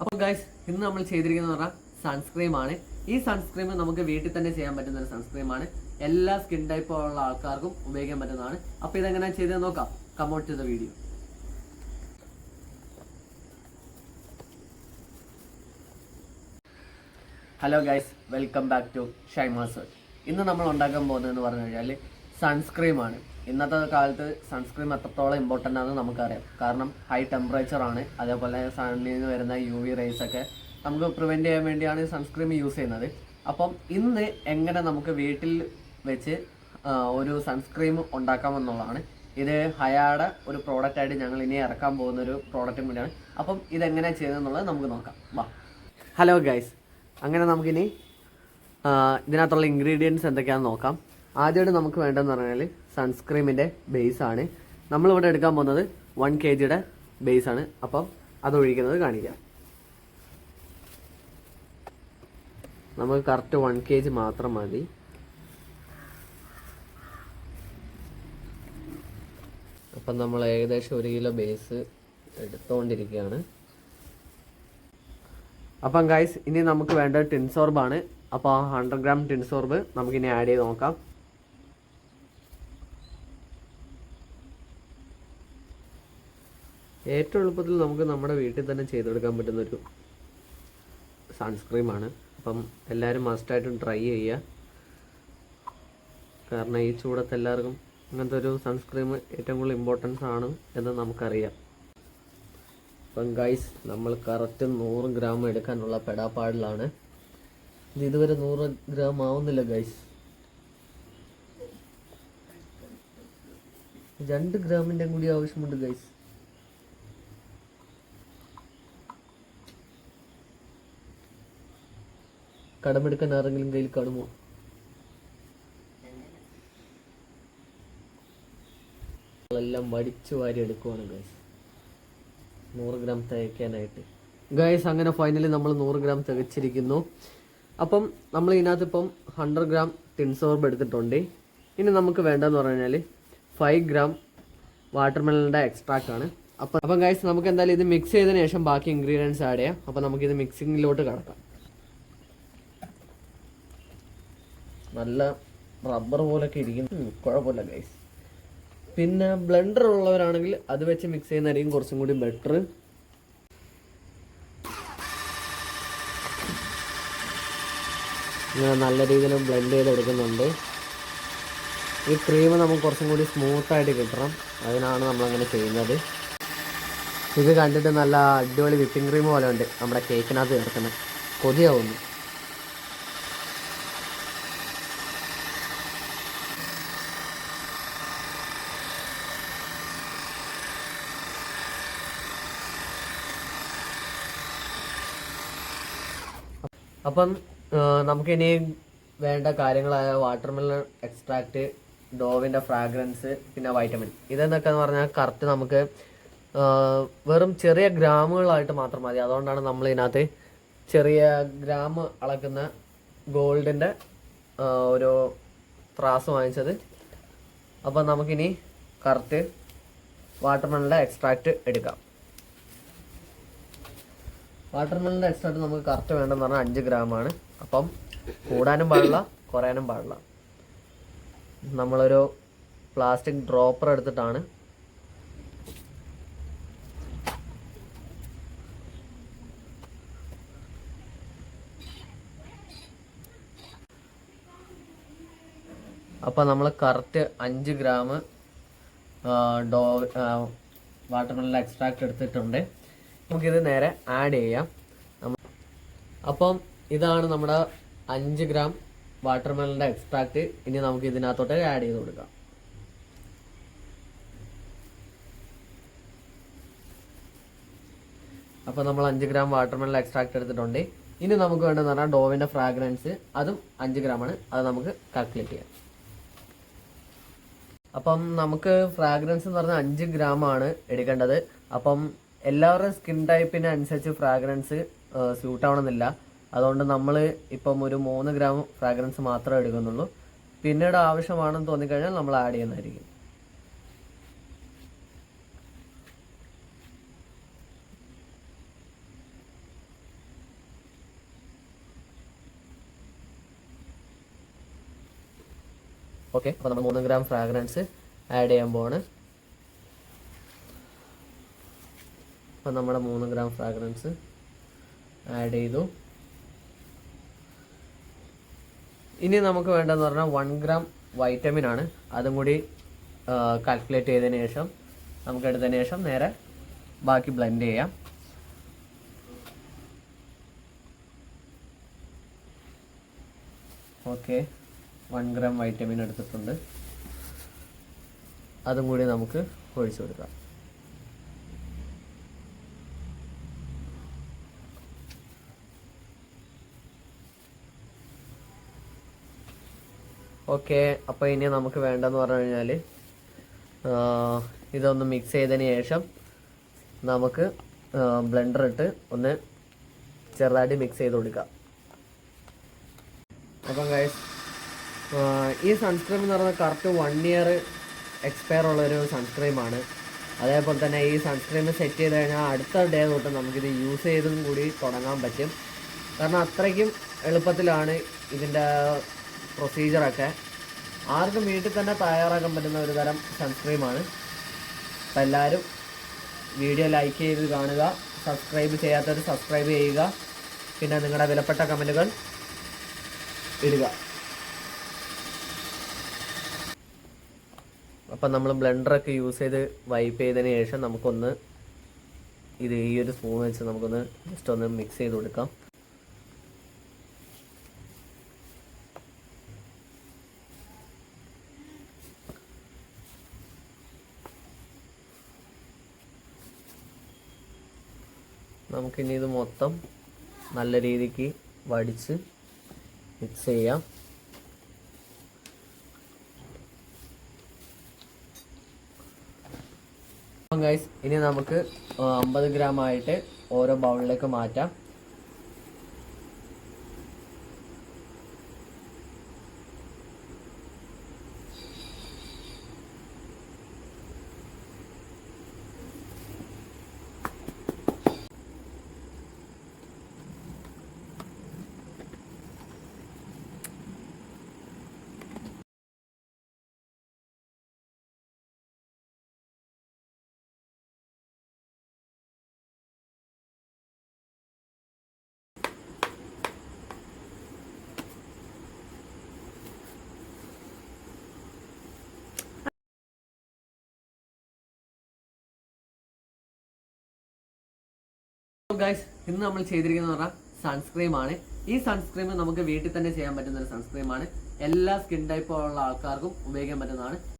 അപ്പോൾ ഗൈസ് ഇന്ന് നമ്മൾ ചെയ്തിരിക്കുന്നത് പറഞ്ഞാൽ സൺസ്ക്രീം ആണ്. ഈ സൺസ്ക്രീം നമുക്ക് വീട്ടിൽ തന്നെ ചെയ്യാൻ പറ്റുന്ന ഒരു സൺസ്ക്രീം ആണ്. എല്ലാ സ്കിൻ ടൈപ്പ് ഉള്ള ആൾക്കാർക്കും ഉപയോഗിക്കാൻ പറ്റുന്നതാണ്. അപ്പോൾ ഇതെങ്ങനെ ചെയ്ത് നോക്കാം. കമോട്ട് ചെയ്ത video hello guys welcome back to Shaima's ഇന്ന് നമ്മൾ ഉണ്ടാക്കാൻ പോകുന്നതെന്ന് പറഞ്ഞു കഴിഞ്ഞാൽ സൺസ്ക്രീം ആണ്. ഇന്നത്തെ കാലത്ത് സൺസ്ക്രീം എത്രത്തോളം ഇമ്പോർട്ടന്റ് ആണെന്ന് നമുക്കറിയാം. കാരണം ഹൈ ടെമ്പറേച്ചർ ആണ്. അതേപോലെ സണ്ണിൽ നിന്ന് വരുന്ന യു വി റേസ് ഒക്കെ നമുക്ക് പ്രിവെന്റ് ചെയ്യാൻ വേണ്ടിയാണ് സൺസ്ക്രീം യൂസ് ചെയ്യുന്നത്. അപ്പം ഇന്ന് എങ്ങനെ നമുക്ക് വീട്ടിൽ വെച്ച് ഒരു സൺസ്ക്രീം ഉണ്ടാക്കാമെന്നുള്ളതാണ് ഇത് ഹയാടെ ഒരു പ്രോഡക്റ്റ് ആയിട്ട് ഞങ്ങൾ ഇനി ഇറക്കാൻ പോകുന്ന ഒരു പ്രോഡക്റ്റും കൂടിയാണ് അപ്പം ഇതെങ്ങനെ ചെയ്യുന്നതെന്നുള്ളത് നമുക്ക് നോക്കാം. വാ. ഹലോ ഗൈസ് അങ്ങനെ നമുക്കിനി ഇതിനകത്തുള്ള ഇൻഗ്രീഡിയൻസ് എന്തൊക്കെയാണെന്ന് നോക്കാം. ആദ്യമായിട്ട് നമുക്ക് വേണ്ടതെന്ന് പറഞ്ഞാൽ സൺസ്ക്രീമിന്റെ ബേസ് ആണ്. നമ്മളിവിടെ എടുക്കാൻ പോകുന്നത് വൺ കെ ജിയുടെ ബേസ് ആണ്. അപ്പം അതൊഴിക്കുന്നത് കാണിക്കാം. നമുക്ക് കറക്റ്റ് വൺ കെ ജി മാത്രം മതി. അപ്പം നമ്മൾ ഏകദേശം ഒരു കിലോ ബേസ് എടുത്തുകൊണ്ടിരിക്കുകയാണ് അപ്പം ഗൈസ് ഇനി നമുക്ക് വേണ്ട ടിൻസോർബാണ്. അപ്പോൾ ഹൺഡ്രഡ് ഗ്രാം ടിൻസോർബ് നമുക്കിനി ആഡ് ചെയ്ത് നോക്കാം. ഏറ്റവും എളുപ്പത്തിൽ നമുക്ക് നമ്മുടെ വീട്ടിൽ തന്നെ ചെയ്തെടുക്കാൻ പറ്റുന്നൊരു സൺസ്ക്രീമാണ് അപ്പം എല്ലാവരും മസ്റ്റായിട്ടും ട്രൈ ചെയ്യുക. കാരണം ഈ ചൂടത്ത് എല്ലാവർക്കും അങ്ങനത്തെ ഒരു സൺസ്ക്രീം ഏറ്റവും കൂടുതൽ ഇമ്പോർട്ടൻസ് ആണ് എന്ന് നമുക്കറിയാം. അപ്പം ഗൈസ് നമ്മൾ കറക്റ്റ് നൂറ് ഗ്രാം എടുക്കാനുള്ള പെടാപ്പാടിലാണ്. ഇത് ഇതുവരെ നൂറ് ഗ്രാം ആവുന്നില്ല ഗൈസ് രണ്ട് ഗ്രാമിന്റെ കൂടി ആവശ്യമുണ്ട് ഗൈസ് കടമെടുക്കാൻ ആരെങ്കിലും കയ്യിൽ കാണുമോ? എല്ലാം വടിച്ചു വാരി എടുക്കുവാണ് ഗൈസ് നൂറ് ഗ്രാം തികയ്ക്കാനായിട്ട് ഗൈസ് അങ്ങനെ ഫൈനലി നമ്മൾ നൂറ് ഗ്രാം തികച്ചിരിക്കുന്നു അപ്പം നമ്മൾ ഇതിനകത്ത് ഇപ്പം ഹൺഡ്രഡ് ഗ്രാം ടിൻസോർബ് എടുത്തിട്ടുണ്ട്. ഇനി നമുക്ക് വേണ്ടതെന്ന് കഴിഞ്ഞാൽ ഫൈവ് ഗ്രാം വാട്ടർമെലണിന്റെ എക്സ്ട്രാക്റ്റ് ആണ്. അപ്പം അപ്പം ഗൈസ് നമുക്ക് എന്തായാലും ഇത് മിക്സ് ചെയ്തതിന് ശേഷം ബാക്കി ഇൻഗ്രീഡിയൻസ് ആഡ് ചെയ്യാം. അപ്പം നമുക്കിത് മിക്സിങ്ങിലോട്ട് കടക്കാം. നല്ല റബ്ബർ പോലൊക്കെ ഇരിക്കുന്നു. കുഴപ്പമില്ല ഗൈസ് പിന്നെ ബ്ലെൻഡർ ഉള്ളവരാണെങ്കിൽ അത് വെച്ച് മിക്സ് ചെയ്യുന്നതായിരിക്കും കുറച്ചും കൂടി ബെറ്റർ ഇങ്ങനെ നല്ല രീതിയിൽ ബ്ലെൻഡ് ചെയ്തെടുക്കുന്നുണ്ട്. ഈ ക്രീം നമുക്ക് കുറച്ചും കൂടി സ്മൂത്തായിട്ട് കിട്ടണം. അതിനാണ് നമ്മളങ്ങനെ ചെയ്യുന്നത്. ഇത് കണ്ടിട്ട് നല്ല അടിപൊളി വിപ്പിംഗ് ക്രീം പോലെ ഉണ്ട്. നമ്മുടെ കേക്കിനകത്ത് ചേർക്കുന്നത് കൊതിയാവുന്നു. അപ്പം നമുക്ക് ഇനി വേണ്ട കാര്യങ്ങളായ വാട്ടർമെലൺ എക്സ്ട്രാക്റ്റ് ഡോവിന്റെ ഫ്രാഗ്രൻസ് പിന്നെ വൈറ്റമിൻ ഇതെന്നൊക്കെ എന്ന് പറഞ്ഞാൽ കറക്റ്റ് നമുക്ക് വെറും ചെറിയ ഗ്രാമുകളായിട്ട് മാത്രം മതി. അതുകൊണ്ടാണ് നമ്മൾ ഇതിനകത്ത് ചെറിയ ഗ്രാം അളക്കുന്ന ഗോൾഡിന്റെ ഒരു ത്രാസ് വാങ്ങിച്ചത്. അപ്പം നമുക്കിനി കറക്റ്റ് വാട്ടർമെലന്റെ എക്സ്ട്രാക്റ്റ് എടുക്കാം. വാട്ടർമെലിന്റെ എക്സ്ട്രാക്ട് നമുക്ക് കറക്റ്റ് വേണ്ടെന്ന് പറഞ്ഞാൽ അഞ്ച് ഗ്രാമാണ് അപ്പം കൂടാനും പാടില്ല കുറയാനും പാടില്ല. നമ്മളൊരു പ്ലാസ്റ്റിക് ഡ്രോപ്പർ എടുത്തിട്ടാണ് അപ്പോൾ നമ്മൾ കറക്റ്റ് അഞ്ച് ഗ്രാം ഡോ വാട്ടർമെലൻ എക്സ്ട്രാക്ട് എടുത്തിട്ടുണ്ട്. നമുക്കിത് നേരെ ആഡ് ചെയ്യാം. അപ്പം ഇതാണ് നമ്മുടെ അഞ്ച് ഗ്രാം വാട്ടർമെലന്റെ എക്സ്ട്രാക്ട് ഇനി നമുക്ക് ഇതിനകത്തോട്ട് ആഡ് ചെയ്ത് കൊടുക്കാം. അപ്പോൾ നമ്മൾ അഞ്ച് ഗ്രാം വാട്ടർമെലൻ എക്സ്ട്രാക്ട് എടുത്തിട്ടുണ്ട്. ഇനി നമുക്ക് വേണ്ടതെന്ന് പറഞ്ഞാൽ ഡോവിന്റെ ഫ്രാഗ്രൻസ് അതും അഞ്ച് ഗ്രാമാണ് അത് നമുക്ക് കാൽക്കുലേറ്റ് ചെയ്യാം. അപ്പം നമുക്ക് ഫ്രാഗ്രൻസ് എന്ന് പറഞ്ഞാൽ അഞ്ച് ഗ്രാം ആണ് എടുക്കേണ്ടത്. അപ്പം എല്ലാവരുടെയും സ്കിൻ ടൈപ്പിന് അനുസരിച്ച് ഫ്രാഗ്രൻസ് സ്യൂട്ട് ആവണമെന്നില്ല. അതുകൊണ്ട് നമ്മൾ ഇപ്പം ഒരു മൂന്ന് ഗ്രാം ഫ്രാഗ്രൻസ് മാത്രമേ എടുക്കുന്നുള്ളൂ. പിന്നീട് ആവശ്യമാണെന്ന് തോന്നിക്കഴിഞ്ഞാൽ നമ്മൾ ആഡ് ചെയ്യുന്നതായിരിക്കും. ഓക്കെ അപ്പോൾ നമ്മൾ മൂന്ന് ഗ്രാം ഫ്രാഗ്രൻസ് ആഡ് ചെയ്യാൻ പോവാണ്. അപ്പം നമ്മുടെ മൂന്ന് ഗ്രാം ഫ്രാഗ്രൻസ് ആഡ് ചെയ്തു. ഇനി നമുക്ക് വേണ്ടതെന്ന് പറഞ്ഞാൽ വൺ ഗ്രാം വൈറ്റമിൻ ആണ്. അതും കൂടി കാൽക്കുലേറ്റ് ചെയ്തതിന് ശേഷം നമുക്ക് എടുത്തതിന് ശേഷം നേരെ ബാക്കി ബ്ലെൻഡ് ചെയ്യാം. ഓക്കെ വൺ ഗ്രാം വൈറ്റമിൻ എടുത്തിട്ടുണ്ട്. അതും കൂടി നമുക്ക് ഒഴിച്ചു കൊടുക്കാം. ഓക്കെ അപ്പോൾ ഇനി നമുക്ക് വേണ്ടതെന്ന് പറഞ്ഞു കഴിഞ്ഞാൽ ഇതൊന്ന് മിക്സ് ചെയ്തതിന് ശേഷം നമുക്ക് ബ്ലെൻഡർ ഇട്ട് ഒന്ന് ചെറുതായിട്ട് മിക്സ് ചെയ്ത് കൊടുക്കാം. അപ്പം ഗൈസ് ഈ സൺസ്ക്രീം എന്ന് പറയുന്നത് കറക്റ്റ് വൺ ഇയർ എക്സ്പയർ ഉള്ളൊരു സൺസ്ക്രീമാണ് അതേപോലെ തന്നെ ഈ സൺസ്ക്രീം സെറ്റ് ചെയ്ത് കഴിഞ്ഞാൽ അടുത്ത ഡേ തൊട്ട് നമുക്കിത് യൂസ് ചെയ്തും കൂടി തുടങ്ങാൻ പറ്റും. കാരണം അത്രയ്ക്കും എളുപ്പത്തിലാണ് ഇതിന്റെ പ്രൊസീജിയറൊക്കെ ആർക്കും വീട്ടിൽ തന്നെ തയ്യാറാക്കാൻ പറ്റുന്ന ഒരു തരം സൺസ്ക്രീമാണ് അപ്പം എല്ലാവരും വീഡിയോ ലൈക്ക് ചെയ്ത് കാണുക സബ്സ്ക്രൈബ് ചെയ്യാത്തവർ സബ്സ്ക്രൈബ് ചെയ്യുക പിന്നെ നിങ്ങളുടെ വിലപ്പെട്ട കമന്റുകൾ ഇടുക. അപ്പം നമ്മൾ ബ്ലെൻഡറൊക്കെ യൂസ് ചെയ്ത് വൈപ്പ് ചെയ്തതിന് ശേഷം നമുക്കൊന്ന് ഇത് ഈ ഒരു സ്പൂൺ വെച്ച് നമുക്കൊന്ന് ജസ്റ്റ് ഒന്ന് മിക്സ് ചെയ്ത് കൊടുക്കാം. നമുക്കിനി ഇത് മൊത്തം നല്ല രീതിക്ക് വടിച്ച് മിക്സ് ചെയ്യാം. ഗൈസ് ഇനി നമുക്ക് അമ്പത് ഗ്രാം ആയിട്ട് ഓരോ ബൗളിലേക്ക് മാറ്റാം. ഗൈസ് ഇന്ന് നമ്മൾ ചെയ്തിരിക്കുന്നത് പറഞ്ഞാൽ സൺസ്ക്രീം ആണ്. ഈ സൺസ്ക്രീം നമുക്ക് വീട്ടിൽ തന്നെ ചെയ്യാൻ പറ്റുന്ന ഒരു സൺസ്ക്രീം ആണ്. എല്ലാ സ്കിൻ ടൈപ്പുള്ള ആൾക്കാർക്കും ഉപയോഗിക്കാൻ പറ്റുന്നതാണ്.